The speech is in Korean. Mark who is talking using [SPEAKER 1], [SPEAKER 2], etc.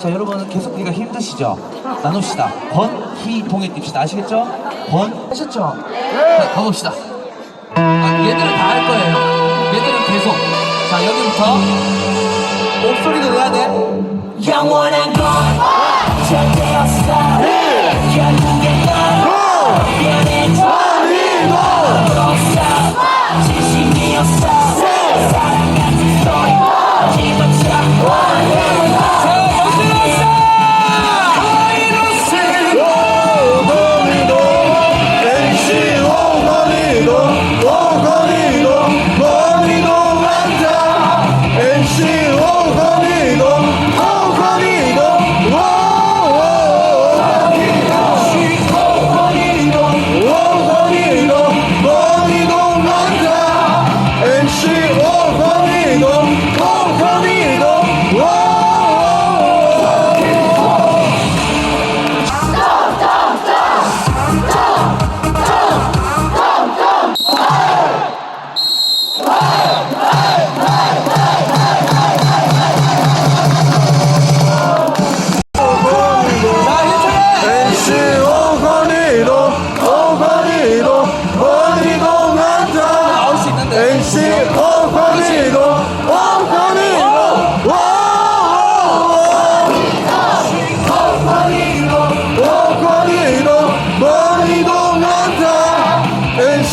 [SPEAKER 1] 자,
[SPEAKER 2] 여러분 계속 우리가 힘드시죠? 나눕시다. 권, 희, 동에 띱시다. 아시겠죠? 권, 하셨죠? 네. 가봅시다. 아, 얘들은 다 할 거예요. 얘들은 계속. 자, 여기부터 목소리도 내야 돼.
[SPEAKER 3] 영원한 건 절대 없어